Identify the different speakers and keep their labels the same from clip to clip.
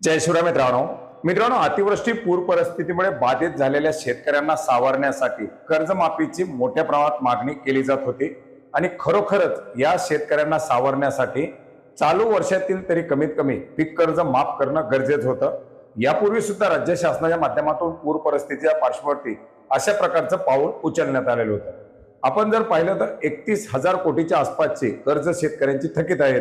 Speaker 1: जय शिवराय मित्रांनो. मित्रांनो अतिवृष्टी पूर परिस्थितीमुळे बाधित झालेल्या शेतकऱ्यांना सावरण्यासाठी कर्जमाफीची मोठ्या प्रमाणात मागणी केली जात होती आणि खरोखरच या शेतकऱ्यांना सावरण्यासाठी चालू वर्षातील तरी कमीत कमी पीक कर्ज माफ करणं गरजेचं होतं. यापूर्वी सुद्धा राज्य शासनाच्या माध्यमातून पूर परिस्थितीच्या पार्श्वभूमीवरती अशा प्रकारचं पाऊल उचलण्यात आलेलं होतं. आपण जर पाहिलं तर एकतीस हजार कोटीच्या आसपासची कर्ज शेतकऱ्यांची थकीत आहे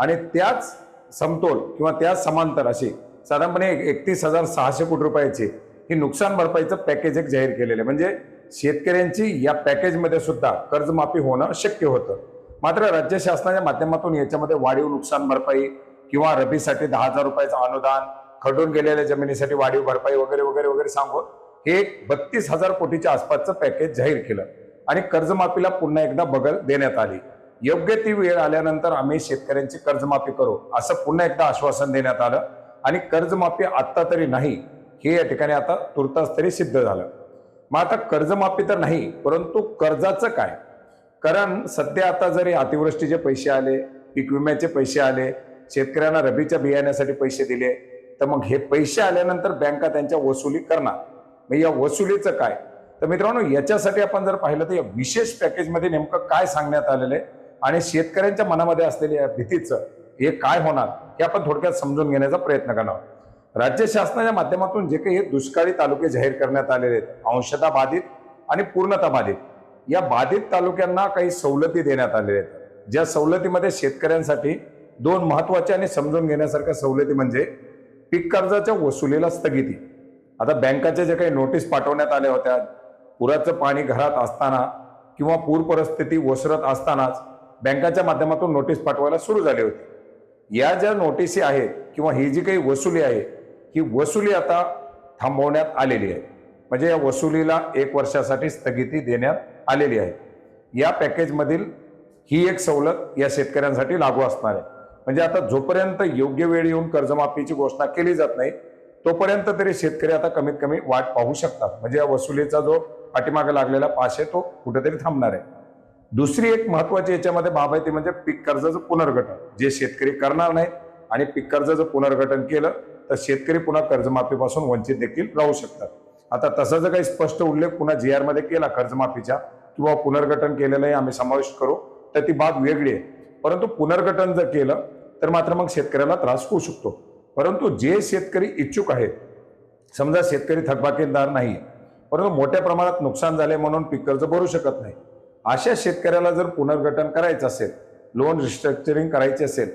Speaker 1: आणि त्याच समतोल किंवा त्या समांतर अशी साधारणपणे एकतीस हजार सहाशे कोटी रुपयाची ही नुकसान भरपाईचं पॅकेज एक जाहीर केलेलं आहे. म्हणजे शेतकऱ्यांची या पॅकेजमध्ये सुद्धा कर्जमाफी होणं शक्य होतं. मात्र राज्य शासनाच्या माध्यमातून याच्यामध्ये वाढीव नुकसान भरपाई किंवा रबीसाठी दहा हजार रुपयाचं अनुदान खडून गेलेल्या जमिनीसाठी वाढीव भरपाई वगैरे वगैरे वगैरे सांगून हे एक बत्तीस हजार कोटीच्या आसपासचं पॅकेज जाहीर केलं. आणि कर्जमाफीला पुन्हा एकदा बगल देण्यात आली. योग्य ती वेळ आल्यानंतर आम्ही शेतकऱ्यांची कर्जमाफी करू असं पुन्हा एकदा आश्वासन देण्यात आलं. आणि कर्जमाफी आत्ता तरी नाही हे या ठिकाणी आता तुर्तास तरी सिद्ध झालं. मग आता कर्जमाफी तर नाही परंतु कर्जाचं काय? कारण सध्या आता जरी अतिवृष्टीचे पैसे आले पीक विम्याचे पैसे आले शेतकऱ्यांना रबीच्या बियाण्यासाठी पैसे दिले तर मग हे पैसे आल्यानंतर बँका त्यांच्या वसुली करणार. मग या वसुलीचं काय? तर मित्रांनो याच्यासाठी आपण जर पाहिलं तर या विशेष पॅकेजमध्ये नेमकं काय सांगण्यात आलेलं आहे? आणि शेतकऱ्यांच्या मनामध्ये असलेल्या भीतीचं हे काय होणार हे आपण थोडक्यात समजून घेण्याचा प्रयत्न करणार राज्य शासनाच्या माध्यमातून जे काही हे दुष्काळी तालुके जाहीर करण्यात आलेले आहेत अंशता बाधित आणि पूर्णता बाधित या बाधित तालुक्यांना काही सवलती देण्यात आलेल्या आहेत. ज्या सवलतीमध्ये शेतकऱ्यांसाठी दोन महत्त्वाच्या आणि समजून घेण्यासारख्या सवलती म्हणजे पीक कर्जाच्या वसुलीला स्थगिती. आता बँकाच्या जे काही नोटीस पाठवण्यात आल्या होत्या पुराचं पाणी घरात असताना किंवा पूर परिस्थिती ओसरत असतानाच बँकाच्या माध्यमातून नोटीस पाठवायला सुरू झाली होती. या ज्या नोटिसी आहेत किंवा ही जी काही वसुली आहे ही वसुली आता थांबवण्यात आलेली आहे. म्हणजे या वसुलीला एक वर्षासाठी स्थगिती देण्यात आलेली आहे. या पॅकेजमधील ही एक सवलत या शेतकऱ्यांसाठी लागू असणार आहे. म्हणजे आता जोपर्यंत योग्य वेळ येऊन कर्जमाफीची घोषणा केली जात नाही तोपर्यंत तरी शेतकरी आता कमीत कमी वाट पाहू शकतात. म्हणजे या वसुलीचा जो पाठीमागे लागलेला पाश आहे तो कुठेतरी थांबणार आहे. दुसरी एक महत्वाची याच्यामध्ये बाब आहे ती म्हणजे पीक कर्जाचं पुनर्गठन. जे शेतकरी करणार नाहीत आणि पीक कर्जाचं पुनर्गठन केलं तर शेतकरी पुन्हा कर्जमाफीपासून वंचित देखील राहू शकतात. आता तसा जर काही स्पष्ट उल्लेख पुन्हा जी आरमध्ये केला कर्जमाफीचा किंवा पुनर्गठन केलेलंही आम्ही समाविष्ट करू तर ती बाब वेगळी आहे. परंतु पुनर्गठन जर केलं तर मात्र मग शेतकऱ्याला त्रास होऊ शकतो. परंतु जे शेतकरी इच्छुक आहेत समजा शेतकरी थकबाकीदार नाही परंतु मोठ्या प्रमाणात नुकसान झाले म्हणून पीक कर्ज भरू शकत नाही अशा शेतकऱ्याला जर पुनर्गठन करायचं असेल लोन रिस्ट्रक्चरिंग करायचे असेल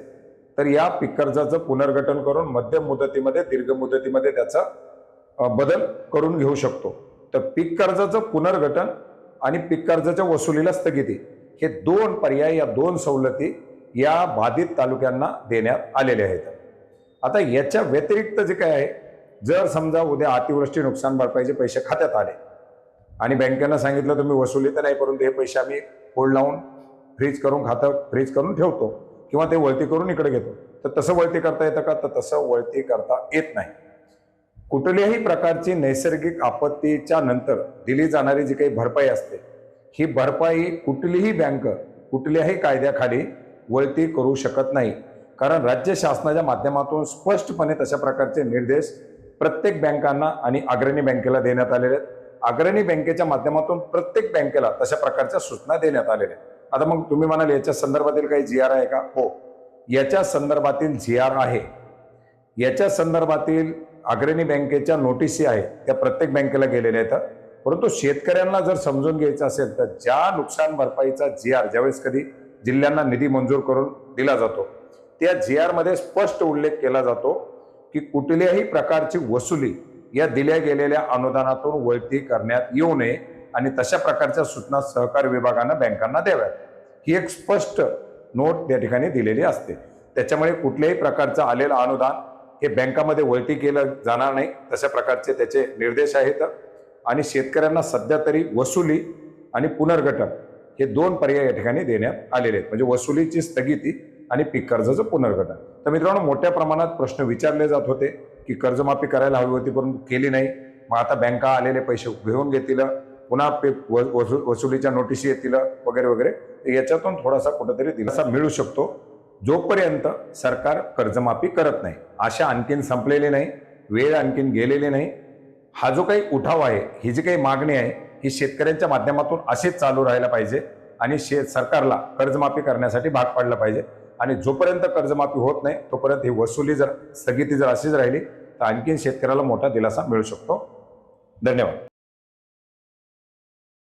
Speaker 1: तर या पीक कर्जाचं पुनर्गठन करून मध्यम मुदतीमध्ये दीर्घ मुदतीमध्ये त्याचा बदल करून घेऊ शकतो. तर पीक कर्जाचं पुनर्गठन आणि पीक कर्जाच्या वसुलीला स्थगिती हे दोन पर्याय या दोन सवलती या बाधित तालुक्यांना देण्यात आलेले आहेत. आता याच्या व्यतिरिक्त जे काय आहे जर समजा उद्या अतिवृष्टी नुकसान भरपाईचे पैसे खात्यात आले आणि बँकेनं सांगितलं तुम्ही वसुली तर नाही परंतु हे पैसे आम्ही होल्ड लावून फ्रीज करून खातं फ्रीज करून ठेवतो किंवा ते वळती करून इकडे घेतो. तर तसं वळती करता येतं का? तर तसं वळती करता येत नाही. कुठल्याही प्रकारची नैसर्गिक आपत्तीच्या नंतर दिली जाणारी जी काही भरपाई असते ही भरपाई कुठलीही बँक कुठल्याही कायद्याखाली वळती करू शकत नाही. कारण राज्य शासनाच्या माध्यमातून स्पष्टपणे तशा प्रकारचे निर्देश प्रत्येक बँकांना आणि अग्रणी बँकेला देण्यात आलेले आहेत. अग्रणी बँकेच्या माध्यमातून प्रत्येक बँकेला तशा प्रकारच्या सूचना देण्यात आलेल्या आता मग तुम्ही म्हणाल याच्या संदर्भातील काही जी आर आहे का? हो. याच्या संदर्भातील जी आर आहे. याच्या संदर्भातील अग्रणी बँकेच्या नोटिसी आहेत त्या प्रत्येक बँकेला गेलेल्या आहेत. परंतु शेतकऱ्यांना जर समजून घ्यायचं असेल तर ज्या नुकसान भरपाईचा जी आर ज्यावेळेस कधी जिल्ह्यांना निधी मंजूर करून दिला जातो त्या जी आरमध्ये स्पष्ट उल्लेख केला जातो की कुठल्याही प्रकारची वसुली या दिल्या गेलेल्या अनुदानातून वळती करण्यात येऊ नये आणि तशा प्रकारच्या सूचना सहकार विभागानं बँकांना द्याव्यात. ही एक स्पष्ट नोट त्या ठिकाणी दिलेली असते. त्याच्यामुळे कुठल्याही प्रकारचं आलेलं अनुदान हे बँकामध्ये वळती केलं जाणार नाही. तशा प्रकारचे त्याचे निर्देश आहेत. आणि शेतकऱ्यांना सध्या तरी वसुली आणि पुनर्गठन हे दोन पर्याय या ठिकाणी देण्यात आलेले आहेत. म्हणजे वसुलीची स्थगिती आणि पीक कर्जाचं पुनर्गठन. तर मित्रांनो मोठ्या प्रमाणात प्रश्न विचारले जात होते. की कर्जमाफी करायला हवी होती परंतु केली नाही. मग आता बँका आलेले पैसे घेऊन घेतील पुन्हा पे वसू- वसुलीच्या नोटिसी येतील वगैरे वगैरे. याच्यातून थोडासा कुठंतरी दिलासा मिळू शकतो. जोपर्यंत सरकार कर्जमाफी करत नाही. आशा आणखीन संपलेली नाही वेळ आणखीन गेलेली नाही. हा जो काही उठाव आहे ही जी काही मागणी आहे ही शेतकऱ्यांच्या माध्यमातून असेच चालू राहायला पाहिजे आणि शे सरकारला कर्जमाफी करण्यासाठी भाग पाडलं पाहिजे. आणि जोपर्यंत कर्जमाफी होत नाही तोपर्यंत ही वसुली जर स्थगिती जर अशीच राहिली तर आणखीन शेतकऱ्याला मोठा दिलासा मिळू शकतो. धन्यवाद.